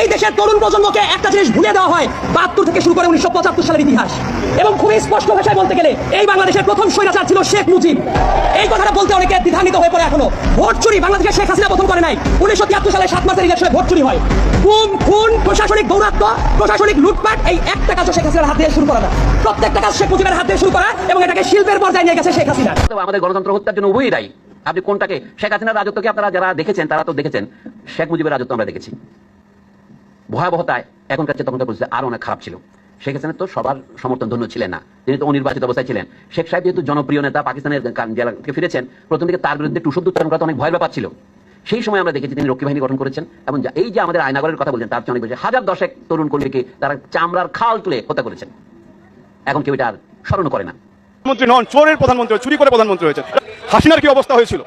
এই দেশের তরুণ প্রজন্মকে একটা জিনিস ভুলে দেওয়া হয়, বাহাত্তর থেকে শুরু করে উনিশশো পঁচাত্তর সালের ইতিহাস। এবং খুবই স্পষ্ট ভাষায় বলতে গেলে, এই বাংলাদেশের প্রথম স্বৈরাচার ছিল শেখ মুজিব। এই কথাটা বলতে অনেকে দ্বিধান্বিত হয়ে পড়ে এখনও। ভোট চুরি বাংলাদেশের শেখ হাসিনা প্রথম করে নাই। উনিশশো তিয়াত্তর সালে সাত মাসের ইলেকশনে ভোট চুরি হয়। খুন খুন, প্রশাসনিক দৌরাত্ম প্রশাসনিক লুটপাট, এই একটা কাজও শেখ হাসিনার হাত দিয়ে শুরু করা না। প্রত্যেকটা কাজ শেখ মুজিবের হাত দিয়ে শুরু করা এবং এটাকে শিল্পের পর্যায়ে নিয়ে গেছে শেখ হাসিনা। আমাদের গণতন্ত্র হত্যার জন্য উভয়ই দায়ী। আপনি কোনটাকে? শেখ হাসিনার রাজত্বকে আপনারা যারা দেখেছেন, তারা তো দেখেছেন। শেখ মুজিবের রাজত্ব আমরা দেখেছি। ভয়াবহতায় এখনকার চেয়ে তখনকার পরিস্থিতি আরও অনেক খারাপ ছিল। শেখ হাসিনা তো সবার সমর্থন ধন্য ছিলেন না। তিনি তো অনির্বাচিত অবস্থায় ছিলেন। শেখ সাহেব যেহেতু জনপ্রিয় নেতা পাকিস্তানের জেলা থেকে ফিরেছেন, প্রথম দিকে তার বিরুদ্ধে টুসুদ্দ উচ্চারণ করা অনেক ভয়ের ব্যাপার ছিল। সেই সময় আমরা দেখেছি তিনি রক্ষী বাহিনী গঠন করেছেন এবং এই যে আমাদের আয়নাগরের কথা বলছেন, তার চেয়ে অনেক বেশি হাজার দশেক তরুণ কর্মীকে তারা চামড়ার খাল তুলে হত্যা করেছেন। এখন কেউ এটা আর স্মরণ করে না। প্রধানমন্ত্রী নন, চোরের প্রধানমন্ত্রী চুরি করে প্রধানমন্ত্রী হয়েছে হাসিনার কি অবস্থা হয়েছিল?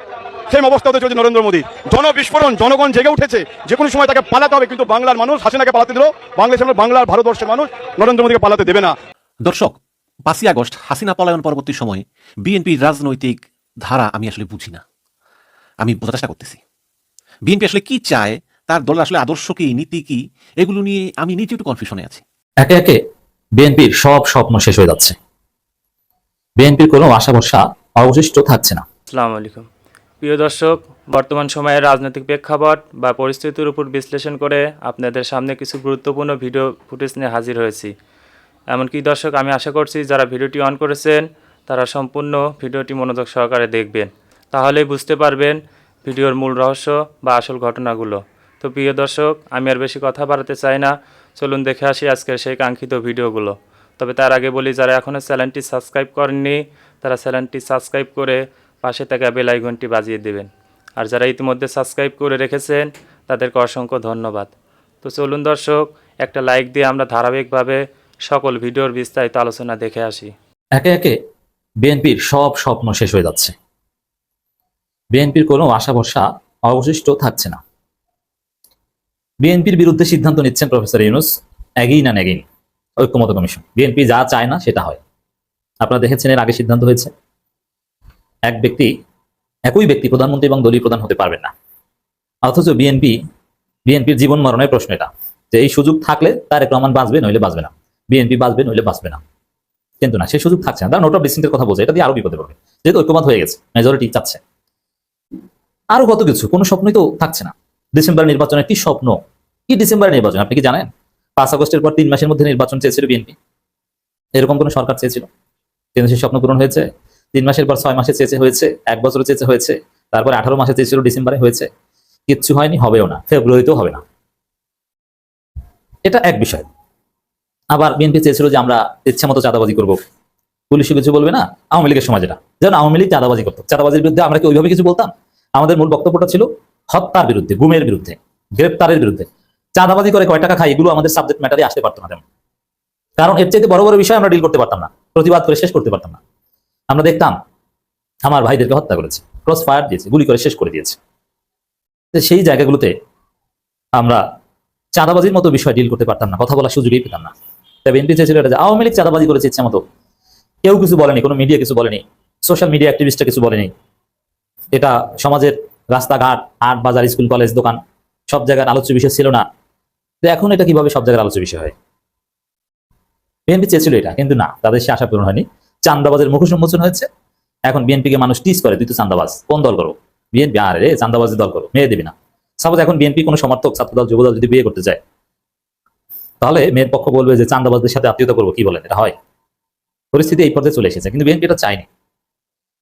সেই অবস্থা হতে চলেছে নরেন্দ্র মোদী। জনবিস্ফোরণ জনগণ জেগে উঠেছে। যে কোনো সময় তাকে পালাতে হবে কিন্তু বাংলার মানুষ হাসিনাকে পালাতে দিল। বাংলাদেশের বাংলার ভারতবর্ষের মানুষ নরেন্দ্র মোদীকে পালাতে দেবে না। দর্শক পাঁচই আগস্ট হাসিনা পলায়ন পরবর্তী সময়ে বিএনপির রাজনৈতিক ধারা আমি আসলে বুঝি না। আমি বোঝার চেষ্টা করতেছি। বিএনপি আসলে কি চায় তার দলের আসলে আদর্শ কি নীতি কি এগুলো নিয়ে আমি নিজে একটু কনফিউশনে আছি। একে একে বিএনপির সব স্বপ্ন শেষ হয়ে যাচ্ছে। বিএনপির কোনো আশা ভরসা অবশিষ্ট থাকছে না। আসসালামু আলাইকুম। প্রিয় দর্শক, বর্তমান সময়ের রাজনৈতিক প্রেক্ষাপট বা পরিস্থিতির উপর বিশ্লেষণ করে আপনাদের সামনে কিছু গুরুত্বপূর্ণ ভিডিও ফুটেজ নিয়ে হাজির হয়েছি। এমনকি দর্শক, আমি আশা করছি যারা ভিডিওটি অন করেছেন, তারা সম্পূর্ণ ভিডিওটি মনোযোগ সহকারে দেখবেন। তাহলেই বুঝতে পারবেন ভিডিওর মূল রহস্য বা আসল ঘটনাগুলো। তো প্রিয় দর্শক, আমি আর বেশি কথা বাড়াতে চাই না। চলুন দেখে আসি আজকের সেই কাঙ্ক্ষিত ভিডিওগুলো। তবে তার আগে বলি, যারা এখনও চ্যানেলটি সাবস্ক্রাইব করেননি, তারা চ্যানেলটি সাবস্ক্রাইব করে পাশে থাকা বেল আইকনটি বাজিয়ে দেবেন। আর যারা ইতিমধ্যে সাবস্ক্রাইব করে রেখেছেন, তাদেরকে অসংখ্য ধন্যবাদ। তো চলুন দর্শক, একটা লাইক দিয়ে আমরা ধারাবাহিকভাবে সকল ভিডিওর বিস্তারিত আলোচনা দেখে আসি। একে একে বিএনপির সব স্বপ্ন শেষ হয়ে যাচ্ছে। বিএনপির কোনো আশা ভরসা অবশিষ্ট থাকছে না। বিএনপির বিরুদ্ধে সিদ্ধান্ত নিচ্ছেন professor Yunus, again and again, ঐক্যমত কমিশন। বিএনপি যা চায় না, সেটা হয়। আপনারা দেখেছেন এর আগে সিদ্ধান্ত হয়েছে। এক ব্যক্তি, একই ব্যক্তি প্রধানমন্ত্রী এবং দলীয় প্রধান হতে পারবেন না। অথচ বিএনপি, বিএনপির জীবন মরণের প্রশ্ন এটা, যে এই সুযোগ থাকলে তারেক রহমান বাঁচবে, নইলে বাঁচবে না। বিএনপি বাঁচবে, নইলে বাঁচবে না। কিন্তু না, সেই সুযোগ থাকছে না। তারা নোট অফ ডিসেন্টের কথা বলছে, এটা দিয়ে আরও বিপদে পড়বে। যেহেতু ঐক্যমত হয়ে গেছে মেজরিটি চাচ্ছে। আরও কত কিছু, কোনো স্বপ্নই তো থাকছে না। ডিসেম্বর নির্বাচনের কি স্বপ্ন? কি ডিসেম্বরের নির্বাচন? আপনি কি জানেন? পাঁচ আগস্টের পর তিন মাসের মধ্যে নির্বাচন চেয়েছিল বিএনপি। এরকম কোনো সরকার চেয়েছিল? কিন্তু সেই স্বপ্ন পূরণ হয়েছে তিন মাসের পর ছয় মাসে চেঁচে হয়েছে, এক বছর চেয়েছে হয়েছে, তারপরে আঠারো মাসে চেয়েছিল ডিসেম্বরে হয়েছে। কিচ্ছু হয়নি, হবেও না, ফেব্রুয়ারিতেও হবে না। এটা এক বিষয়। আবার বিএনপি চেয়েছিল যে আমরা ইচ্ছা মতো চাঁদাবাজি করব। পুলিশ কিছু বলবে না, আওয়ামী লীগের সময় যেটা যেমন আওয়ামী লীগ চাঁদাবাজি করতো। চাঁদাবাজির বিরুদ্ধে আমরা কি ওইভাবে কিছু বলতাম? আমাদের মূল বক্তব্যটা ছিল হত্যার বিরুদ্ধে, গুমের বিরুদ্ধে, গ্রেপ্তারের বিরুদ্ধে। চাঁদাবাজি করে কয় টাকা খাই এগুলো আমাদের সাবজেক্ট ম্যাটারে আসতে পারতো না তেমন। কারণ এর চাইতে বড় বড় বিষয় আমরা ডিল করতে পারতাম না, প্রতিবাদ করে শেষ করতে পারতাম না। আমরা দেখতাম আমার ভাইদেরকে হত্যা করেছে ক্রস ফায়ার দিয়েছে, গুলি করে শেষ করে দিয়েছে। সেই জায়গাগুলোতে আমরা চাঁদাবাজির মতো বিষয় ডিল করতে পারতাম না, কথা বলার সুযোগই পেতাম না। তাই বিএনপি চেয়েছিল এটা যে আওয়ামী লীগ চাঁদাবাজি করেছে ইচ্ছা মতো, কেউ কিছু বলেনি, কোনো মিডিয়া কিছু বলেনি সোশ্যাল মিডিয়া অ্যাক্টিভিস্টরা কিছু বলেনি। এটা সমাজের রাস্তাঘাট, হাট, বাজার স্কুল কলেজ দোকান, সব জায়গার আলোচ্য বিষয় ছিল না। তো এখন এটা কীভাবে সব জায়গার আলোচ্য বিষয় হয়? বিএনপি চেয়েছিল এটা, কিন্তু না, তাদের সে আশা পূরণ হয়নি। চান্দাবাজের মুখোশ উন্মোচন হয়েছে। এখন বিএনপিকে মানুষ টিস করে, তুই তো চান্দাবাজ, কোন দল করো বিএনপি, আর রে চান্দাবাজের দল করো মেয়ে দেবে না। সাপোজ এখন বিএনপি কোনো সমর্থক, ছাত্রদল, যুবদল যদি বিয়ে করতে চায়, তাহলে মেয়ের পক্ষ বলবে যে চান্দাবাজদের সাথে আত্মীয়তা করব, কি বলেন? এটা হয়। পরিস্থিতি এই পর্যায়ে চলে এসেছে, কিন্তু বিএনপি এটা চায়নি।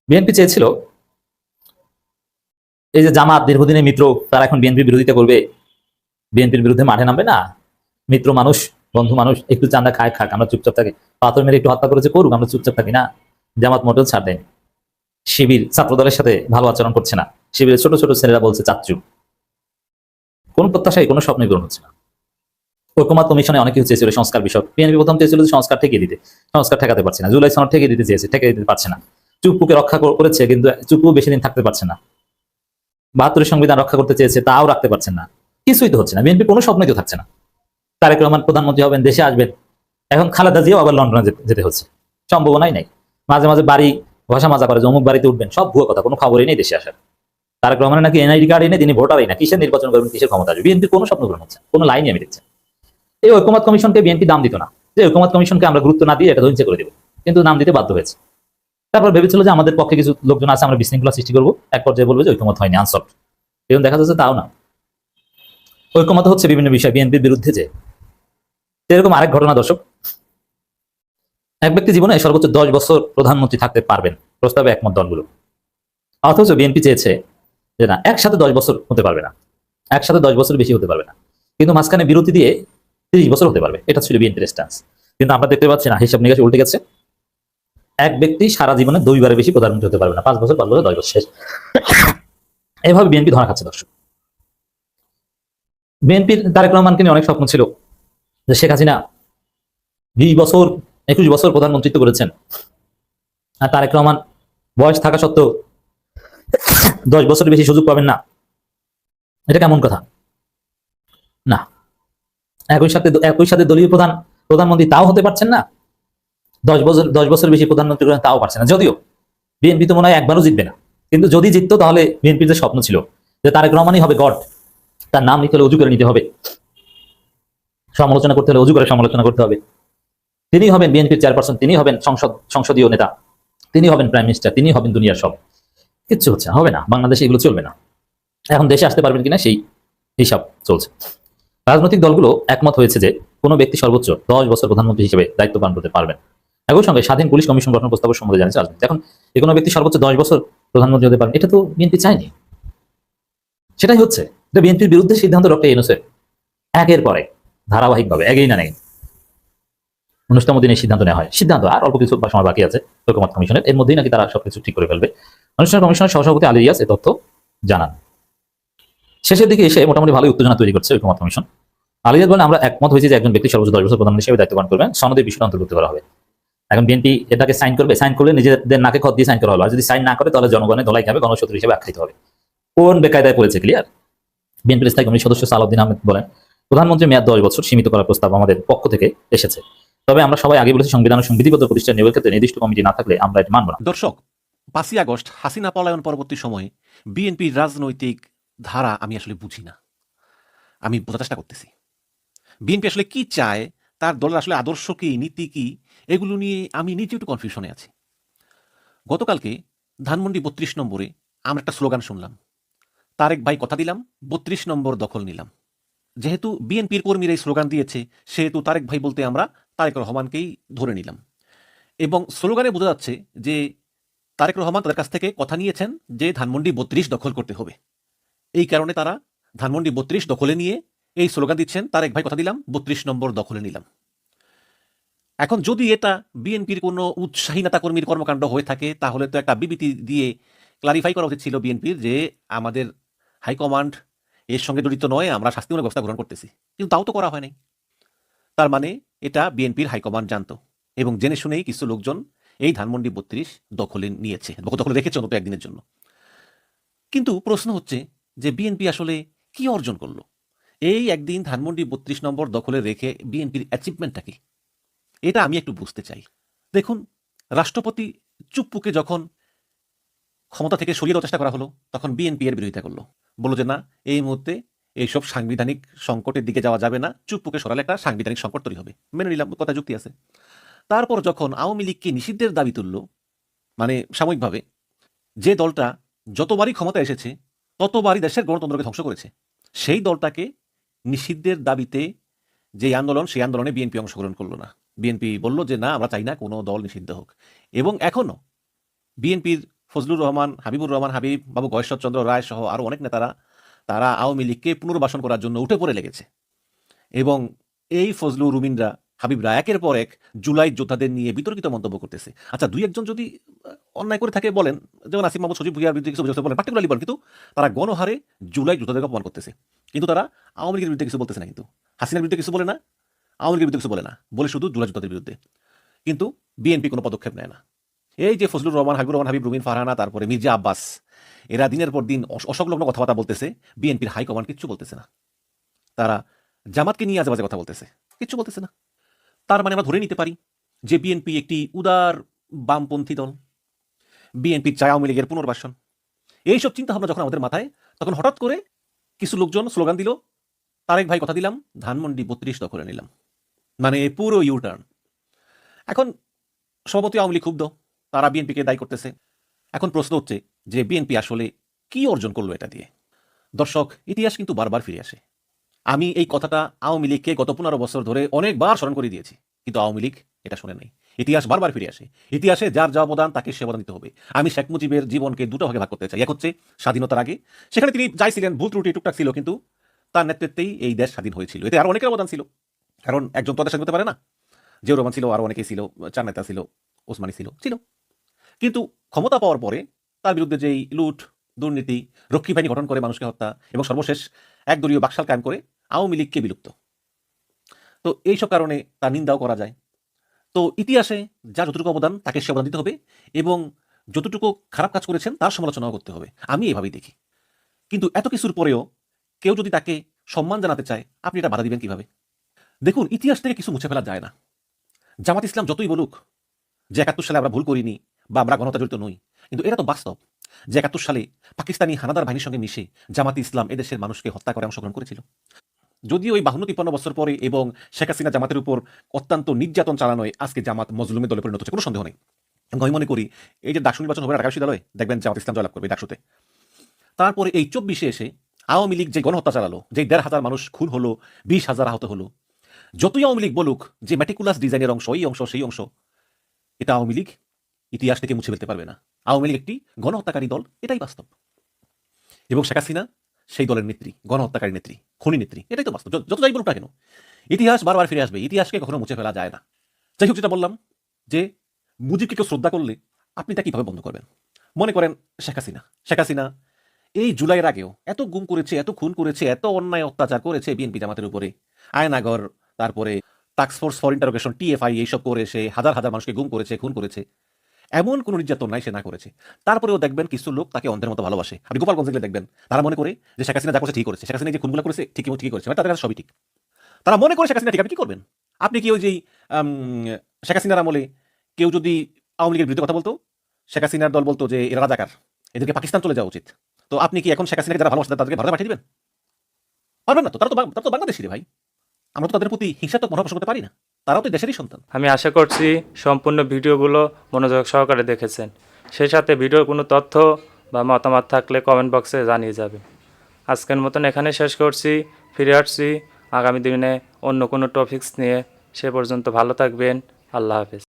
বিএনপি চেয়েছিল, এই যে জামাত দীর্ঘদিনের মিত্র, তারা এখন বিএনপির বিরোধিতা করবে। বিএনপির বিরুদ্ধে মাঠে নামবে না। মিত্র মানুষ বন্ধু মানুষ, একটু চান্দা খায় খাক, আমরা চুপচাপ থাকি। পাথর মেরে একটু হত্যা করেছে করুক, আমরা চুপচাপ থাকি না। জামাত মোটেও ছাড় দেয়নি। শিবির, ছাত্রদলের সাথে ভালো আচরণ করছে না। শিবিরের ছোট ছোট ছেলেরা বলছে, চাচ্চু। কোন প্রত্যাশায় কোনো স্বপ্নই পূরণ হচ্ছে না। ঐক্যমত কমিশনে অনেক কিছু চেয়েছিল, সংস্কার বিষয় বিএনপি প্রথম চেয়েছিল সংস্কার ঠেকিয়ে দিতে। সংস্কার ঠেকাতে পারছে না। জুলাই সনদ ঠেকিয়ে দিতে চেয়েছে, ঠেকিয়ে দিতে পারছে না। চুপ্পুকে রক্ষা করেছে, কিন্তু চুপু বেশি দিন থাকতে পারছে না। বাহাত্তরের সংবিধান রক্ষা করতে চেয়েছে, তাও রাখতে পারছেন না। কিছুই তো হচ্ছে না। বিএনপি কোনো স্বপ্নই তো থাকছে না। তারেক রহমান প্রধানমন্ত্রী হবেন, দেশে আসবেন। এখন খালেদা জিয়াও আবার লন্ডনে যেতে- হচ্ছে। সম্ভাবনাই নাই। মাঝে মাঝে বাড়ি ভাষা মাজা করে অমুক বাড়িতে উঠবেন, সব ভুয়ো কথা, কোনো খবরই নেই দেশে আসার। তারেক রহমানের নাকি এনআইডি কার্ড এনে তিনি ভোটারই না, কিসের নির্বাচন করবেন, কিসের ক্ষমতা আসবে? বিএনপির কোনো স্বপ্ন পূরণ হচ্ছে কোনো লাইনই আমি দেখছি এই ঐক্যমত কমিশনকে বিএনপি দাম দিত না। যে ঐক্যমত কমিশনকে আমরা গুরুত্ব না দিয়ে এটা ধ্বংস করে দেবো, কিন্তু নাম দিতে বাধ্য হয়েছে। তারপর ভেবেছিল যে আমাদের পক্ষে কিছু লোকজন আছে, আমরা বিশৃঙ্খলা সৃষ্টি করব। এক পর্যায়ে বলব যে ঐক্যমত হয়নি আনসল্ভ এবং দেখা যাচ্ছে, তাও না। ঐক্যমত হচ্ছে বিভিন্ন বিষয় বিএনপির বিরুদ্ধে যে এরকম আরেক ঘটনা, দর্শক। এক ব্যক্তি জীবনে সর্বোচ্চ দশ বছর প্রধানমন্ত্রী থাকতে পারবেন, প্রস্তাবে একমত দলগুলো। অথচ বিএনপি চেয়েছে যে না, একসাথে দশ বছর হতে পারবে না। একসাথে দশ বছর বেশি হতে পারবে না। কিন্তু মাঝখানে বিরতি দিয়ে তিরিশ বছর হতে পারবে। এটা ছিল বিএনপির স্ট্যান্স কিন্তু আমরা দেখতে পাচ্ছি না, হিসাব নিকাশ উল্টে গেছে। এক ব্যক্তি সারা জীবনে দুইবারের বেশি প্রধানমন্ত্রী হতে পারবে না, পাঁচ বছর পাঁচ বছর, দশ বছর, শেষ। এভাবে বিএনপি ধরা খাচ্ছে, দর্শক। বিএনপির তারেক রহমানকে নিয়ে অনেক স্বপ্ন ছিল। যে শেখ হাসিনা বিশ বছর, একুশ বছর প্রধানমন্ত্রিত্ব করেছেন। আর তারেক রহমান বয়স থাকা সত্ত্বেও দশ বছরের বেশি সুযোগ পাবেন না। এটা কেমন কথা? না। একই সাথে একই সাথে দলীয় প্রধান, প্রধানমন্ত্রী তাও হতে পারছেন না। দশ বছর দশ বছর বেশি প্রধানমন্ত্রী করেন তাও পারছে না। যদিও বিএনপি তো মনে হয় একবারও জিতবে না। কিন্তু যদি জিততো তাহলে বিএনপির যে স্বপ্ন ছিল যে তারেক রহমানই হবে গড, তার নাম হলে উজু করে নিতে হবে। সমালোচনা করতে হলে উজু করে সমালোচনা করতে হবে। তিনি হবেন বিএনপির চেয়ারপারসন, তিনি হবেন সংসদ, সংসদীয় নেতা, তিনি হবেন প্রাইম মিনিস্টার, তিনি হবেন দুনিয়ার সব। কিচ্ছু হচ্ছে হবে না। বাংলাদেশে এগুলো চলবে না। এখন দেশে আসতে পারবেন কিনা সেই হিসাব চলছে। রাজনৈতিক দলগুলো একমত হয়েছে যে কোনো ব্যক্তি সর্বোচ্চ দশ বছর প্রধানমন্ত্রী হিসেবে দায়িত্ব পালন করতে পারবেন। একই সঙ্গে স্বাধীন পুলিশ কমিশন গঠন প্রস্তাবের সম্বন্ধে জানিয়েছে রাজনীতি। এখন যে কোনো ব্যক্তি সর্বোচ্চ দশ বছর প্রধানমন্ত্রী হতে পারেন এটা তো বিএনপি চায়নি। সেটাই হচ্ছে এটা বিএনপির বিরুদ্ধে সিদ্ধান্ত ডক্টর ইউনুসের। একের পরে ধারাবাহিকভাবে এগেই না নেই অনুষ্ঠান দিনে সিদ্ধান্ত নেওয়া হয়। সিদ্ধান্ত, আর অল্প কিছু সময় বাকি আছে ঐকমত কমিশনের। এর মধ্যেই নাকি তারা সবকিছু ঠিক করে ফেলবে। অনুষ্ঠান কমিশনের সহসভাপতি আলী রিয়াজ এ তথ্য জানান। শেষের দিকে এসে মোটামুটি ভালোই উত্তেজনা তৈরি করছে ঐকমত কমিশন। আলী রিয়াজ বলেন, আমরা একমত হয়েছি যে একজন ব্যক্তি সর্বোচ্চ দশ বছর প্রধান হিসেবে দায়িত্ব পালন করবেন। সনদের বিষয়টা অন্তর্ভুক্ত করা হবে। এখন বিএনপি এটাকে সাইন করবে। সাইন করলে নিজেদের নাকে খত দিয়ে সাইন করা হলো। আর যদি সাইন না করে, তাহলে জনগণের দলাই খাবে, গণশত্রু হিসেবে আখ্যায়িত হবে। কোন বেকায়দায় পড়েছে, ক্লিয়ার? বিএনপির স্থায়ী কমিটির সদস্য সালাউদ্দিন আহমেদ বলেন প্রধানমন্ত্রী মেয়াদ দশ বছর সীমিত করার প্রস্তাব আমাদের পক্ষ থেকে এসেছে। তবে আমরা সবাই আগে বলেছি সংবিধান সংবিধিবদ্ধ প্রতিষ্ঠান নিয়োগের ক্ষেত্রে নির্দিষ্ট কমিটি না থাকলে আমরা এটা মানব না। দর্শক, পাঁচই আগস্ট হাসিনা পলায়ন পরবর্তী সময়ে বিএনপির রাজনৈতিক ধারা আমি আসলে বুঝি না। আমি বোঝার চেষ্টা করতেছি। বিএনপি আসলে কি চায়, তার দলের আসলে আদর্শ কি, নীতি কি, এগুলো নিয়ে আমি নিজে একটু কনফিউশনে আছি। গতকালকে ধানমন্ডি বত্রিশ নম্বরে আমরা একটা স্লোগান শুনলাম। তারেক ভাই কথা দিলাম, বত্রিশ নম্বর দখল নিলাম। যেহেতু বিএনপির কর্মীরা এই স্লোগান দিয়েছে, সেহেতু তারেক ভাই বলতে আমরা তারেক রহমানকেই ধরে নিলাম। এবং স্লোগানে বোঝা যাচ্ছে যে তারেক রহমান তাদের কাছ থেকে কথা নিয়েছেন যে ধানমন্ডি বত্রিশ দখল করতে হবে। এই কারণে তারা ধানমন্ডি বত্রিশ দখলে নিয়ে এই স্লোগান দিচ্ছেন, তারেক ভাই কথা দিলাম, বত্রিশ নম্বর দখলে নিলাম। এখন যদি এটা বিএনপির কোনো উৎসাহী নেতা কর্মীর কর্মকাণ্ড হয়ে থাকে, তাহলে তো একটা বিবৃতি দিয়ে ক্লারিফাই করা উচিত ছিল বিএনপির যে আমাদের হাইকমান্ড এর সঙ্গে জড়িত নয়, আমরা শাস্তিমূলক ব্যবস্থা গ্রহণ করতেছি। কিন্তু তাও তো করা হয় নাই। তার মানে এটা বিএনপির হাইকমান্ড জানতো এবং জেনে শুনেই কিছু লোকজন এই ধানমন্ডি বত্রিশ দখলে নিয়েছে, দখলে রেখেছে অন্তত একদিনের জন্য। কিন্তু প্রশ্ন হচ্ছে যে বিএনপি আসলে কি অর্জন করল? এই একদিন ধানমন্ডি বত্রিশ নম্বর দখলে রেখে বিএনপির অ্যাচিভমেন্টটা কি? এটা আমি একটু বুঝতে চাই। দেখুন, রাষ্ট্রপতি চুপ্পুকে যখন ক্ষমতা থেকে সরিয়ে দেওয়ার চেষ্টা করা হলো, তখন বিএনপি এর বিরোধিতা করল। বলল যে, না, এই মুহূর্তে এইসব সাংবিধানিক সংকটের দিকে যাওয়া যাবে না। চুপ্পুকে সরালে একটা সাংবিধানিক সংকট তৈরি হবে। মেনে নিলাম, কথা যুক্তি আছে। তারপর যখন আওয়ামী লীগকে নিষিদ্ধের দাবি তুলল মানে সাময়িকভাবে, যে দলটা যতবারই ক্ষমতা এসেছে, ততবারই দেশের গণতন্ত্রকে ধ্বংস করেছে, সেই দলটাকে নিষিদ্ধের দাবিতে যে আন্দোলন, সেই আন্দোলনে বিএনপি অংশগ্রহণ করল না। বিএনপি বলল যে, না, আমরা চাই না কোনো দল নিষিদ্ধ হোক। এবং এখনও বিএনপির ফজলুর রহমান, হাবিবুর রহমান, হাবিব বাবু গয়েশ্বরচন্দ্র রায় সহ আরও অনেক নেতারা, তারা আওয়ামী লীগকে পুনর্বাসন করার জন্য উঠে পড়ে লেগেছে। এবং এই ফজলু রুমিনরা হাবিবরা একের পর এক জুলাই যোদ্ধাদের নিয়ে বিতর্কিত মন্তব্য করতেছে। আচ্ছা দুই একজন যদি অন্যায় করে থাকে বলেন, যেমন আসিফ মোহাম্মদ সজিব ভুইয়ার বিরুদ্ধে কিছু অভিযোগ বলেন পার্টিকুলারলি বলেন, কিন্তু তারা গণহারে জুলাই যোদ্ধাদেরকে অপমান করতেছে। কিন্তু তারা আওয়ামী লীগের বিরুদ্ধে কিছু বলতেছে না কিন্তু। হাসিনার বিরুদ্ধে কিছু বলে না, আওয়ামী লীগের বিরুদ্ধে কিছু বলে না। বলে শুধু জুলাই যোদ্ধাদের বিরুদ্ধে। কিন্তু বিএনপি কোনো পদক্ষেপ নেয় না। এই যে ফজলুর রহমান, হাবিবুর রহমান, হাবিব রুমিন ফারহানা, তারপরে মির্জা আব্বাস, এরা দিনের পর দিন অস- অসংলগ্ন কথাবার্তা বলতেছে, বিএনপির হাইকমান্ড কিচ্ছু বলতেছে না। তারা জামাতকে নিয়ে আজে বাজে কথা বলতেছে, কিচ্ছু বলতেছে না। তার মানে আমরা ধরে নিতে পারি যে বিএনপি একটি উদার বামপন্থী দল, বিএনপি চায় আওয়ামী লীগের পুনর্বাসন। এইসব চিন্তা ভাবনা যখন আমাদের মাথায়, তখন হঠাৎ করে কিছু লোকজন স্লোগান দিল, তারেক ভাই কথা দিলাম, ধানমন্ডি বত্রিশ দখলে নিলাম। মানে পুরো ইউটার্ন এখন সভাপতি আওয়ামী লীগ ক্ষুব্ধ। তারা বিএনপিকে দায়ী করতেছে। এখন প্রশ্ন হচ্ছে যে বিএনপি আসলে কি অর্জন করল এটা দিয়ে? দর্শক, ইতিহাস কিন্তু বারবার ফিরে আসে। আমি এই কথাটা আওয়ামী লীগকে গত পনেরো বছর ধরে অনেকবার স্মরণ করে দিয়েছি, কিন্তু আওয়ামী লীগ এটা শোনে নাই। ইতিহাস বারবার ফিরে আসে। ইতিহাসে যার যা অবদান তাকে সে দিতে হবে। আমি শেখ মুজিবের জীবনকে দুটো ভাগে ভাগ করতে চাই। এক হচ্ছে স্বাধীনতার আগে। সেখানে তিনি যাইছিলেন, ভুল ত্রুটি টুকটাক ছিল, কিন্তু তার নেতৃত্বেই এই দেশ স্বাধীন হয়েছিল। এতে আরও অনেকের অবদান ছিল। কারণ একজন তো স্বাধীন হতে পারে না। যে রহমান ছিল আরও অনেকেই ছিল, চার নেতা ছিল, ওসমানী ছিল ছিল। কিন্তু ক্ষমতা পাওয়ার পরে তার বিরুদ্ধে যেই লুট, দুর্নীতি, রক্ষী বাহিনী গঠন করে মানুষকে হত্যা এবং সর্বশেষ একদলীয় বাকশাল কায়েম করে আওয়ামী লীগকে বিলুপ্ত। তো এইসব কারণে তার নিন্দাও করা যায়। তো ইতিহাসে যা যতটুকু অবদান, তাকে সে অবদান দিতে হবে এবং যতটুকু খারাপ কাজ করেছেন, তার সমালোচনাও করতে হবে। আমি এভাবেই দেখি। কিন্তু এত কিছুর পরেও কেউ যদি তাকে সম্মান জানাতে চায়, আপনি এটা বাধা দিবেন কীভাবে? দেখুন, ইতিহাস থেকে কিছু মুছে ফেলা যায় না। জামাত ইসলাম যতই বলুক যে একাত্তর সালে আমরা ভুল করিনি বা আমরা গণতা জড়িত নই। কিন্তু এটা তো বাস্তব যে একাত্তর সালে পাকিস্তানি হানাদার বাহিনীর সঙ্গে মিশে জামাতি ইসলাম এদেশের মানুষকে হত্যা করে অংশগ্রহণ করেছিল। যদিও ওই বাহান্ন তিপ্পান্ন বছর পরে এবং শেখ হাসিনা জামাতের উপর অত্যন্ত নির্যাতন চালানোয় আজকে জামাত মজলুমের দলে পরিণত হচ্ছে, কোনো সন্দেহ নেই। আমি মনে করি এই যে ডাকসু নির্বাচন হবে ঢাকা বিশ্ববিদ্যালয়ে দেখবেন জামাত ইসলাম জয়লাভ করবে ডাকসুতে। তারপরে এই চব্বিশে এসে আওয়ামী লীগ যে গণহত্যা চালালো, যে দেড় হাজার মানুষ খুন হলো, বিশ হাজার আহত হলো, যতই আওয়ামী লীগ বলুক যে ম্যাটিকুলাস ডিজাইনের অংশ, এই অংশ, সেই অংশ, এটা আওয়ামী লীগ ইতিহাস থেকে মুছে ফেলতে পারবে না। আওয়ামী লীগ একটি গণহত্যাকারী দল, এটাই বাস্তব। এবং শেখ হাসিনা সেই দলের নেত্রী, গণহত্যাকারী নেত্রী, খনি নেত্রী, এটাই তো বাস্তব। যত- যাই বলুক না কেন, ইতিহাস বারবার ফিরে আসবে। ইতিহাসকে কখনো মুছে ফেলা যায় না। যাই হোক, যেটা বললাম যে মুজিবকে কেউ শ্রদ্ধা করলে আপনি তা কীভাবে বন্ধ করবেন? মনে করেন শেখ হাসিনা। শেখ হাসিনা এই জুলাইয়ের আগেও এত গুম করেছে, এত খুন করেছে, এত অন্যায় অত্যাচার করেছে বিএনপি জামাতের উপরে। আয়নাগর, তারপরে টাস্কফোর্স ফর ইন্টারোগেশন, টিএফআই, এইসব করে সে হাজার হাজার মানুষকে গুম করেছে, খুন করেছে। এমন কোনো নির্যাতন নাই সে না করেছে। তারপরেও দেখবেন কিছু লোক তাকে অন্ধের মতো ভালোবাসে। আপনি গোপালগঞ্জ গেলে দেখবেন তারা মনে করে যে শেখ হাসিনা যা করছে ঠিক করেছে। শেখ হাসিনা যে খুনগুলো করেছে ঠিকই ঠিকই করেছে। মানে তাদের কাছে সবই ঠিক। তারা মনে করে শেখ হাসিনা ঠিক আপনি কি করবেন? আপনি কি ওই যে আম, শেখ হাসিনার আমলে কেউ যদি আওয়ামী লীগের বিরুদ্ধে কথা বলতো? শেখ হাসিনার দল বলতো যে এরা রাজাকার। এদেরকে পাকিস্তান চলে যাওয়া উচিত। তো আপনি কি এখন শেখ হাসিনাকে যারা ভালোবাসে তাদেরকে ভারতে পাঠিয়ে দেবেন? পারবেন না তো? তারা তো তারা তো বাংলাদেশি ভাই। আমরা তো তাদের প্রতি হিংসাত্মক মনোভাব করতে পারি না। তারাও তো দেশেরই সন্তান। আমি আশা করছি সম্পূর্ণ ভিডিওগুলো মনোযোগ সহকারে দেখেছেন। সেই সাথে ভিডিওর কোনো তথ্য বা মতামত থাকলে কমেন্ট বক্সে জানিয়ে যাবে আজকের মতন এখানে শেষ করছি। ফিরে আসছি। আগামী দিনে অন্য কোনো টপিকস নিয়ে। সে পর্যন্ত ভালো থাকবেন। আল্লাহ হাফেজ।